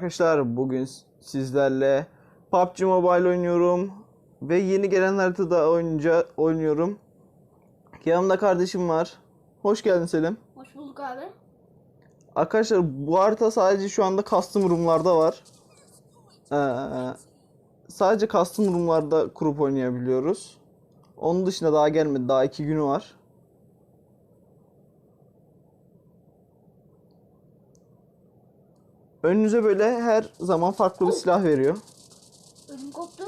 arkadaşlar. Bugün sizlerle PUBG Mobile oynuyorum. Ve yeni gelen haritada oyunca oynuyorum. Yanımda kardeşim var. Hoş geldin Selim. Hoş bulduk abi. Arkadaşlar bu harita sadece şu anda custom room'larda var. Ee, sadece custom room'larda kurup oynayabiliyoruz. Onun dışında daha gelmedi. Daha iki günü var. Önünüze böyle her zaman farklı bir silah veriyor. Ödüm koptu.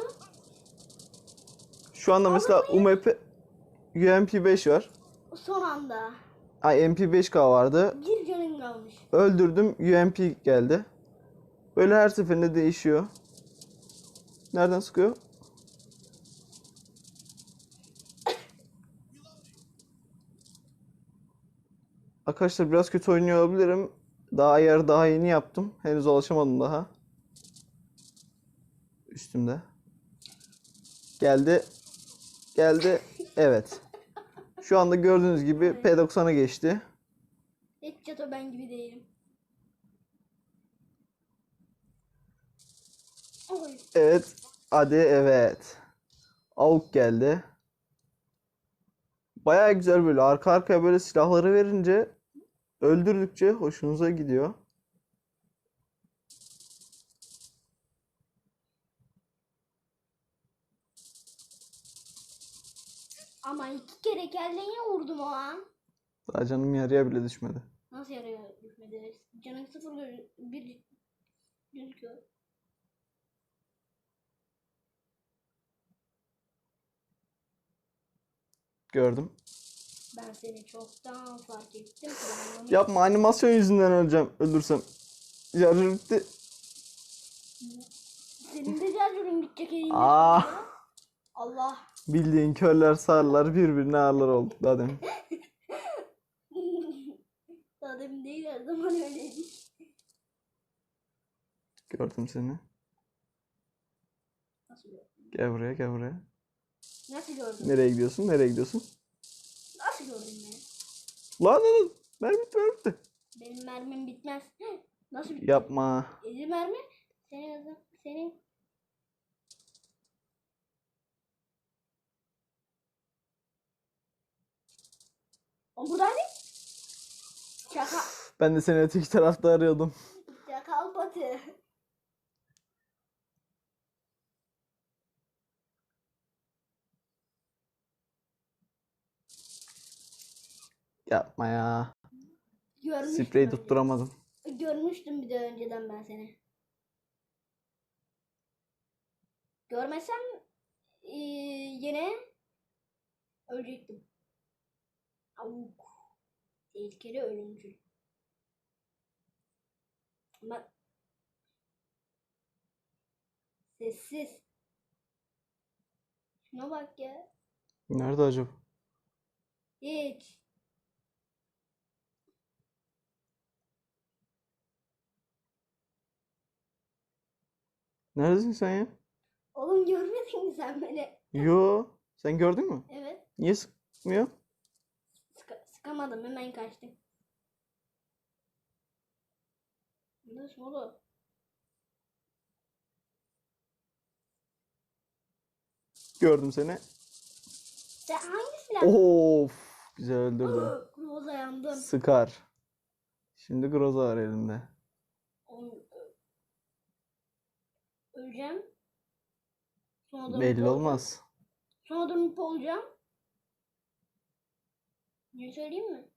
Şu anda mesela UMP UMP5 var. Son anda. Ay MP5K vardı. Bir canım kalmış. Öldürdüm UMP geldi. Böyle her seferinde değişiyor. Nereden sıkıyor? Arkadaşlar biraz kötü oynuyor olabilirim. Daha ayarı daha yeni yaptım. Henüz alışamadım daha. Üstümde. Geldi. Geldi. Evet. Şu anda gördüğünüz gibi P90'a geçti. Hiç çato ben gibi değilim. Oy. Evet. Hadi evet. Avuk geldi. Baya güzel böyle arka arkaya böyle silahları verince öldürdükçe hoşunuza gidiyor. Ama iki kere kelleye vurdum o an. Daha canım yarıya bile düşmedi. Nasıl yarıyor düşmedi? Canım sıfır gö- bir gözüküyor. Gördüm. Ben seni çoktan fark ettim. Yapma animasyon yüzünden öleceğim. Ölürsem. Yarı bitti. Senin de charger'ın bitecek elinde. Ah. Allah. Bildiğin körler sarılar birbirine ağırlar olduk daha demin. Daha demin değil her zaman öyleydi. Gördüm seni. Nasıl gördün? Gel buraya gel buraya. Nasıl gördün? Nereye gidiyorsun? Nereye gidiyorsun? Lan lan. Mermi bitti mermi bitti. Benim mermim bitmez. Nasıl bitmez? Yapma. 50 mermi. Senin yazın. Senin. O buradaydı. Şaka. Ben de seni öteki tarafta arıyordum. Yapma ya. Görmüştüm. Spreyi tutturamadım. Görmüştüm bir de önceden ben seni. Görmesem eee, yine ölecektim. Avuk. Tehlikeli ölümcül. Ama sessiz. Şuna bak ya. Nerede acaba? Hiç. Neredesin sen ya? Oğlum görmedin mi sen beni? Yo. Sen gördün mü? Evet. Niye sıkmıyor? Sıka- sıkamadım hemen kaçtım. Nasıl oldu? Gördüm seni. Sen hangi silah? Of. Güzel öldürdü. Roza yandım. Sıkar. Şimdi Groza var elinde. Oğlum, Öleceğim. Sonra Belli olmaz. Sonra mutlu olacağım. Ne söyleyeyim mi?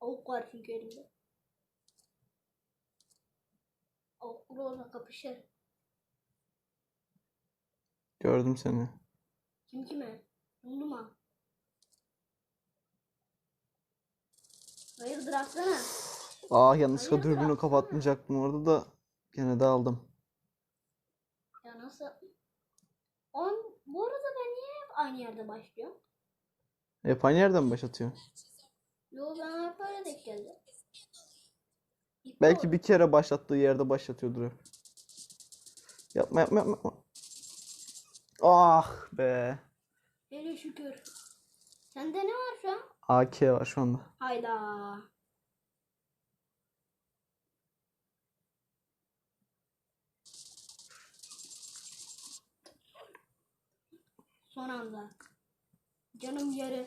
Avuk var çünkü elimde. Avuk Roza kapışır. Gördüm seni. Kim kime? Yumdu mu? Hayırdır atsana. Ah yanlışlıkla Hayırdır dürbünü kapatmayacaktım orada da gene de aldım. Nasıl? On, bu arada ben niye hep aynı yerde başlıyorum? Hep aynı yerden başlatıyor. Yo ben hep öyle denk geldi. İlk Belki bir kere başlattığı yerde başlatıyordur hep. Yapma yapma yapma. yapma. Ah be. Hele şükür. Sende ne var şu an? AK var şu anda. Hayda. Son anda. Canım yarı.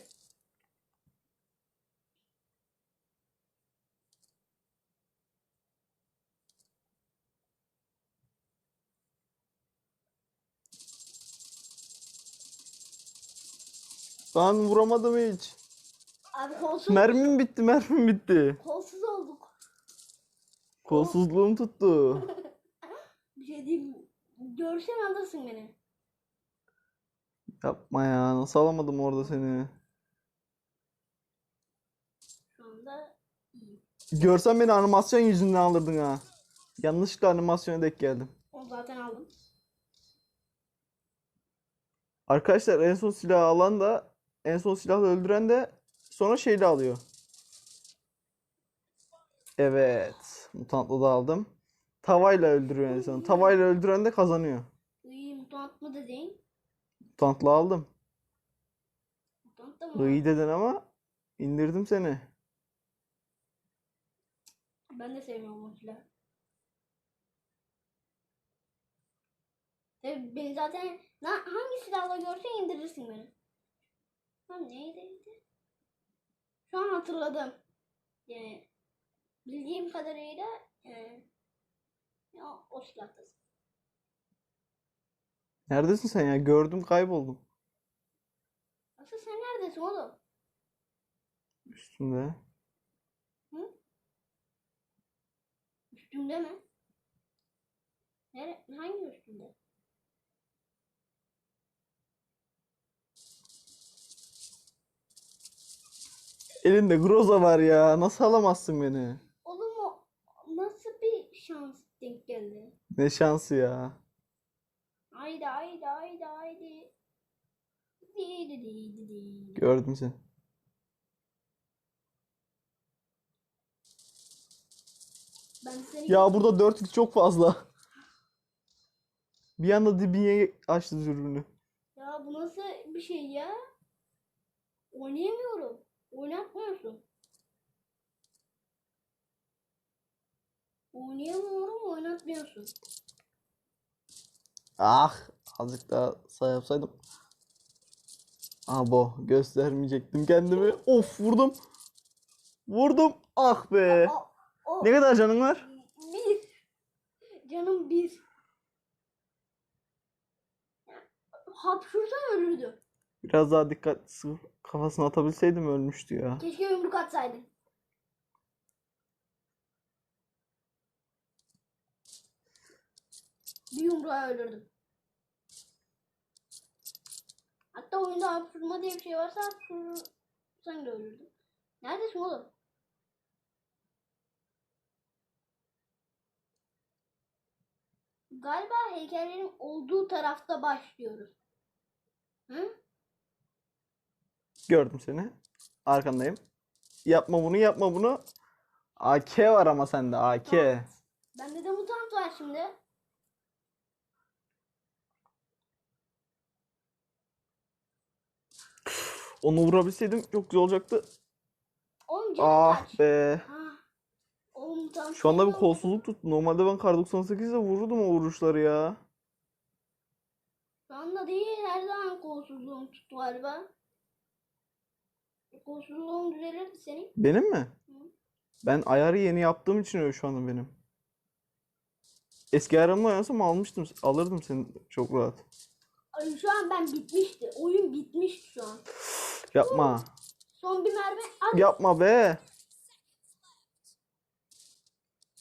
Ben vuramadım hiç. Abi kolsuz, Mermim bitti, mermim bitti. kolsuz olduk. Kolsuzluğum tuttu. Bir şey diyeyim. Görsen alırsın beni. Yapma ya. Nasıl alamadım orada seni? Şu anda Görsen beni animasyon yüzünden alırdın ha. Yanlışlıkla animasyona denk geldim. onu zaten aldım. Arkadaşlar en son silahı alan da en son silahla öldüren de sonra şeyle alıyor. Evet. Mutantlı da aldım. Tavayla öldürüyor en son. Tavayla öldüren de kazanıyor. İyi mutant mı dedin? Mutantlı aldım. Mutant da mı? İyi dedin ama indirdim seni. Ben de sevmiyorum o silahı. Tabii beni zaten na, hangi silahla görsen indirirsin beni. Ha neydi? Şu an hatırladım. Yani bildiğim kadarıyla e, ya, o silahtasın. Neredesin sen ya? Gördüm kayboldum. Asıl sen neredesin oğlum? Üstünde. Üstümde mi? Nere, hangi üstümde? Elinde Groza var ya. Nasıl alamazsın beni? Oğlum o nasıl bir şans denk geldi? Ne şansı ya. Haydi haydi haydi haydi. Di di di di di. Gördüm seni. Ben seni Ya burada 4x çok fazla. Bir anda dibine açtı dürbünü. Ya bu nasıl bir şey ya? Oynayamıyorum. Oynatmıyorsun. Oynayamıyorum, oynatmıyorsun. Ah, azıcık daha sağ yapsaydım. Abo, göstermeyecektim kendimi. Of, vurdum. Vurdum. Ah be. O, o Ne kadar canın var? bir. Canım bir. Hapşursa ölürdü. Biraz daha dikkatli kafasına atabilseydim ölmüştü ya. Keşke yumruk atsaydın. Yumruğa ölürdüm. Hatta oyunda hapşurma diye bir şey varsa hapşursan da ölürdün. Neredesin oğlum? Galiba heykellerin olduğu tarafta başlıyoruz. Hı? Gördüm seni. Arkandayım. Yapma bunu, yapma bunu. AK var ama sende AK. Bende de mutant var şimdi. Onu vurabilseydim çok güzel olacaktı. Oğlum canım Ah kaç? be. Ha. Oğlum Şu anda bir kolsuzluk tuttu. Normalde ben kar 98'de vururdum o vuruşları ya. Şu anda değil her zaman kolsuzluğum tuttu galiba. Kolsuzluğun düzelirdi senin. Benim mi? Ben ayarı yeni yaptığım için öyle şu anda benim. Eski ayarımla oynasam almıştım. Alırdım seni çok rahat. Ay, şu an ben bitmişti. Oyun bitmişti şu an. Yapma. Son bir mermi. At. Yapma be.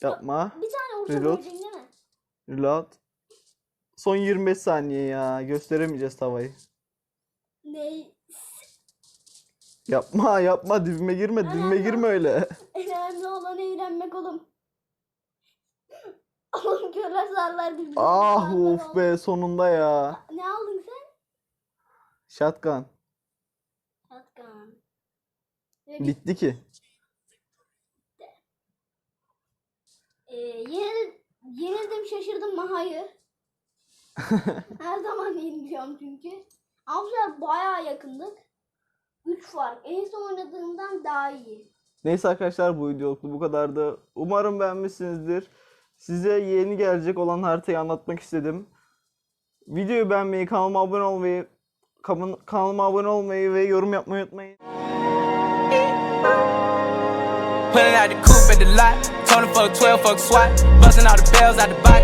Yapma. Bir tane vursam Reload. değil mi? Reload. Son 25 saniye ya. Gösteremeyeceğiz tavayı. Ne? Yapma yapma dibime girme dibime Önemli girme öyle. Önemli olan eğlenmek oğlum. Oğlum körler zarlar birbirini. Ah zarlar of oğlum. be sonunda ya. Ne aldın sen? Shotgun. Bitti ki. Ee, yeni, yenildim şaşırdım mı? Hayır. Her zaman yeniliyorum çünkü. Amca bayağı yakındık. 3 fark. En son oynadığımdan daha iyi. Neyse arkadaşlar bu videolukta bu kadardı. Umarım beğenmişsinizdir. Size yeni gelecek olan haritayı anlatmak istedim. Videoyu beğenmeyi, kanalıma abone olmayı, Kanal- Kanalıma abone olmayı ve yorum yapmayı unutmayın. Pulling out the coupe at the lot. Told him fuck 12, fuck SWAT. Busting all the bells out the box.